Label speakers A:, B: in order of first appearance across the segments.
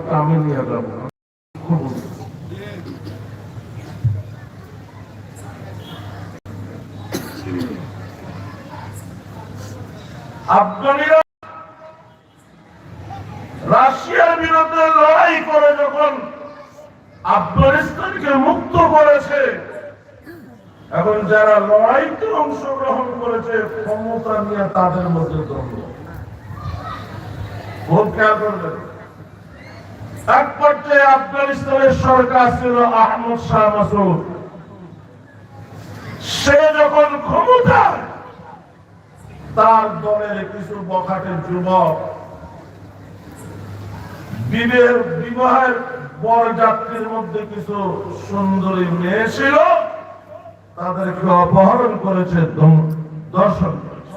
A: প্রভাবটা আমি নিয়ে যাব। আফগানিরা রাশিয়ার বিরুদ্ধে লড়াই করে যখন আফগানিস্তানকে মুক্ত করেছে, এখন যারা লড়াইতে অংশগ্রহণ করেছে, ক্ষমতা নিয়ে তাদের মধ্যে দ্বন্দ্ব। খুব খেয়াল করবেন এক পর্যায়ে আফগানিস্তানের সরকার ছিল আহমদ শাহ মাসুদ। সে যখন ক্ষমতায় তার দলের কিছু যুবক, বিবের বিবাহের বরযাত্রীর মধ্যে কিছু সুন্দরী মেয়ে ছিল, তাদেরকে অপহরণ করেছে দর্শন করেছে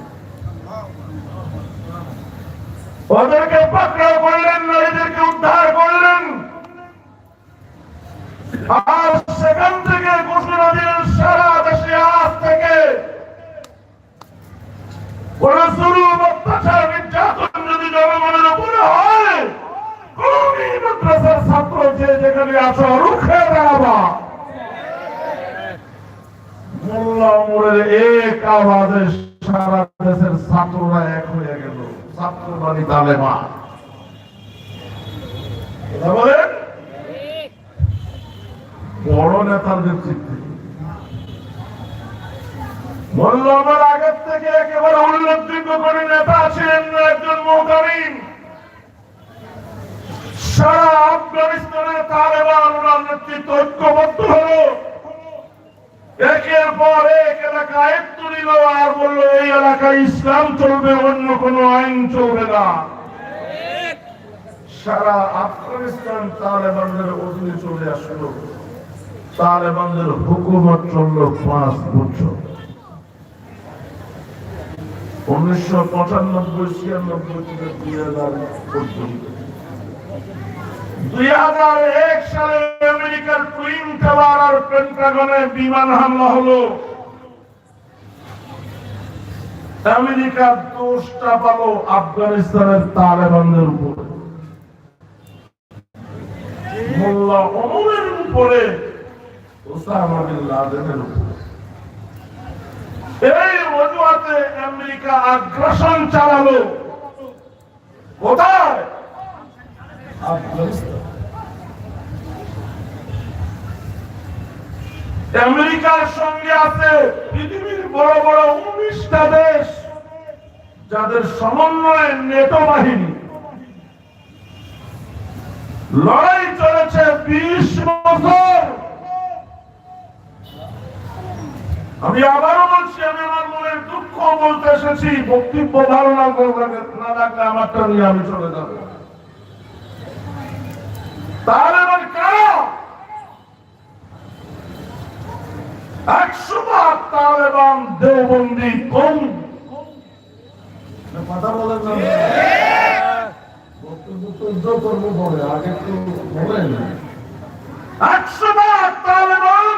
A: ওদেরকে পাকড়াও করলেন, নারীদেরকে উদ্ধার করলেন। আর সেখান থেকে ঘোষণা দিলেন, সারা দেশে আজ থেকে কোন অত্যাচার, নির্যাতন যদি জনগণের উপরে হয় ছাত্র যে যেখানে আছো, রুখে দাঁড়াবা। মোল্লা উমরের এক আওয়াজে সারা দেশের ছাত্ররা এক হয়ে গেল। বড় নেতার নেতৃত্বে। মোল্লা উমর আগের থেকে একেবারে উল্লেখযোগ্য করে নেতা ছিলেন একজন মহতারিম সারা আফগানিস্তানের তালেবান ওনার নেতৃত্ব ঐক্যবদ্ধ হলো। একের পর এক এলাকা আয়ত্ত নিল বলল এলাকায় ইসলাম চলবে, অন্য কোন আইন চলবে না। সারা আফগানিস্তান তালেবানদের অধীনে চলে আসলো। তালেবানদের হুকুমত চলল পাঁচ বছর। উনিশশো পঁচানব্বই, ছিয়ানব্বই থেকে দুই হাজার পর্যন্ত। দুই এক সালে আমেরিকার টুইন টাওয়ার আর পেন্টাগনে বিমান হামলা হলো। আমেরিকা দোষটা পালো আফগানিস্তানের তালেবানদের উপরে। মোল্লা অমরের উপরে। এই অজুহাতে আমেরিকা আগ্রাসন চালালো। কোথায়? আফগানিস্তান। আমেরিকার সঙ্গে আছে পৃথিবীর বড় বড় উনিশটা দেশ যাদের সমন্বয়ে নেটো বাহিনী। লড়াই চলেছে বিশ বছর। আমি আবারও বলছি, আমি আমার মনের দুঃখ বলতে এসেছি, বক্তব্য ভালো না করবে না লাগলে আমারটা নিয়ে আমি চলে যাব। তালেবান কারা একশো বার তালেবান দেওবন্দি কম। কথা বলেন না। বক্তব্য করব পরে আগে তো বলেন একশো বার তালেবান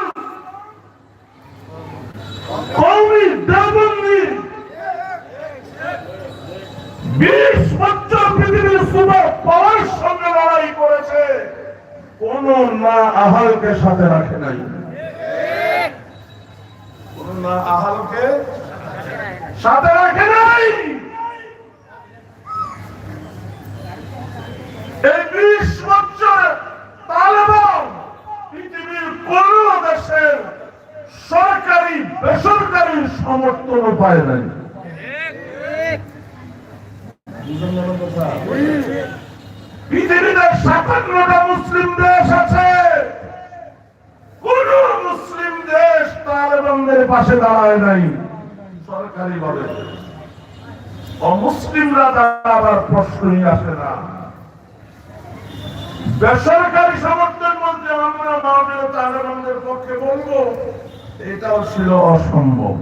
A: কৌমি দেওবন্দি। বিশ বছর পৃথিবীর সুপার পাওয়ার সঙ্গে লড়াই করেছে কোন না আহালকে সাথে রাখে নাই। সাথে রাখে নাই। বিশ বছর তালেবান পৃথিবীর কোন দেশের সরকারি, বেসরকারি সমর্থন পায় নাই। পৃথিবীতে সাতান্নটা মুসলিম দেশ আছে। কোন মুসলিম দেশ তালেবানদের পাশে দাঁড়ায় নাই। সরকারি ভাবে। অমুসলিমরা দাঁড়াবার প্রশ্নই আসে না। বেসরকারি সমর্থন বলতে আমরা মাননীয় তালেবানদের পক্ষে বলব, এটাও ছিল অসম্ভব।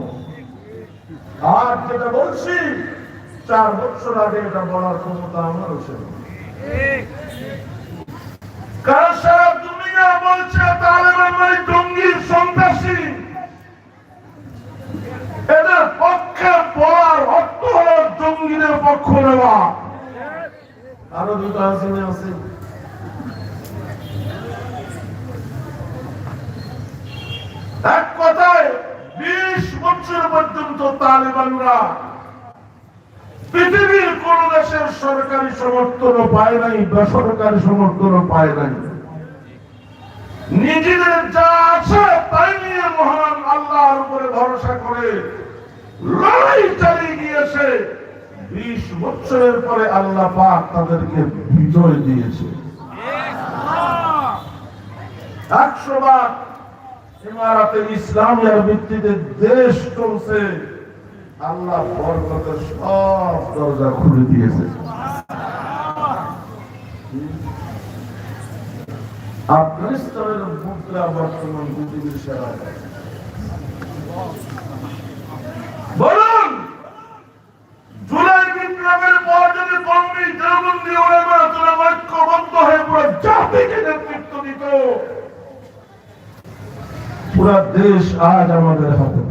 A: আর যেটা বলছি, চার বছর আগে এটা বলার ক্ষমতা আমারও ছিল। কারণ সারা দুনিয়া বলছে নেওয়া আরও দুটো আছে না আছে। এক কথায় বিশ বছর পর্যন্ত তালেবানরা পৃথিবীর কোন দেশের সরকারি সমর্থনও পায় নাই বেসরকারি সমর্থনও পায় নাই। নিজেদের যা আছে তাই নিয়ে মহান আল্লাহর উপরে ভরসা করে লড়াই চালিয়ে গিয়েছে। বিশ বছরের পরে আল্লাহ পাক তাদেরকে বিজয় দিয়েছে। একশো বার ইমারাতে ইসলামের ভিত্তিতে দেশ চলছে। আল্লাহ বরকতের সব দরজা খুলে দিয়েছে। আফগানিস্তানের মুদ্রা বর্তমান পৃথিবীর সেরা বলুন জুলাই বিপ্লবের পর যদি কংগ্রেস দেওবন্দি ওলেমা তোরা ঐক্যবদ্ধ হয়ে পুরো জাতিকে নেতৃত্ব দিত পুরা দেশ আজ আমাদের হাতে।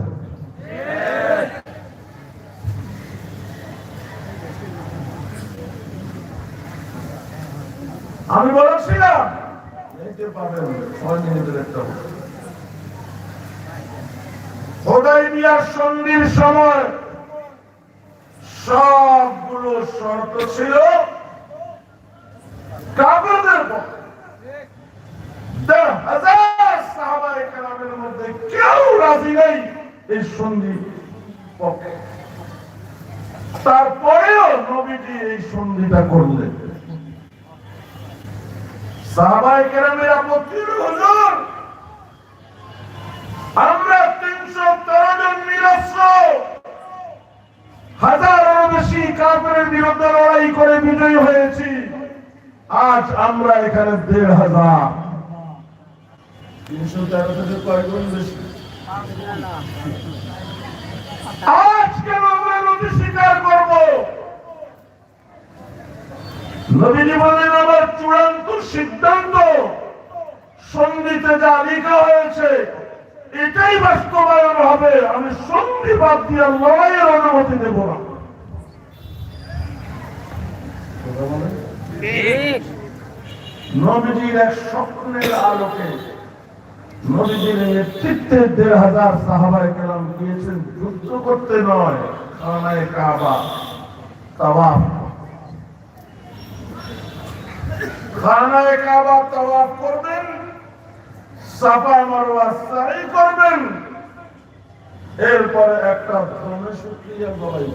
A: আমি বলেছিলাম সন্ধির সময় সবগুলো শর্ত ছিল কাগজের পক্ষে দেড় হাজার সাহাবায়ে কেরামের মধ্যে কেউ রাজি নেই এই সন্ধি তারপরেও নবীজি এই সন্ধিটা করলেন। বেশি করে হয়েছি। আজ আমরা এখানে দেড় হাজার। তিনশো তেরো থেকে কয় গুণ বেশি। আজ কেন আমরা নদী স্বীকার করব। নবীজি বলেন আমার চূড়ান্ত সিদ্ধান্ত সন্ধিতে যা লেখা হয়েছে এটাই বাস্তবায়ন হবে। আমি সন্ধি বাদ দিয়ে লড়াইয়ের অনুমতি দেব না। নবীজির এক স্বপ্নের আলোকে নবীজির নেতৃত্বে দেড় হাজার সাহাবায় কেরাম গিয়েছেন যুদ্ধ করতে নয় খানায় কাবা তাওয়াফ। খানায় কাবা তাওয়াফ করবেন সাফা মারওয়া সাই করবেন এরপরে একটা করবেন।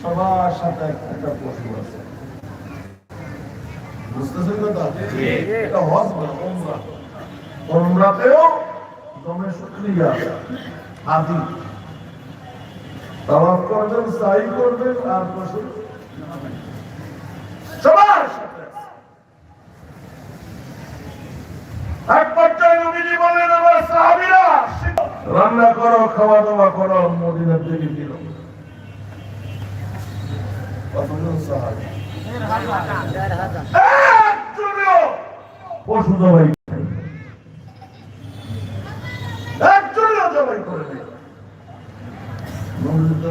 A: সবার সাথে একটা পশু আছে। বুঝতেছেন কথা? এটা হজ না ওমরা শুক্রিয়া আদি করবেন সাই করবেন, আর পশু সবার এক পর্যায়ে নবীজি আমার রান্না করো খাওয়া দাওয়া করো, মদিনার দিকে দিল পশু জবাই করেনি। একজনও জবাই করে নেই নবীজি তো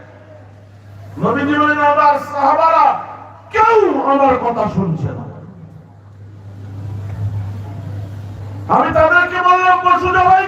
A: কেউ আমার কথা শুনছে না। আমি তাদেরকে বললাম পশু জবাই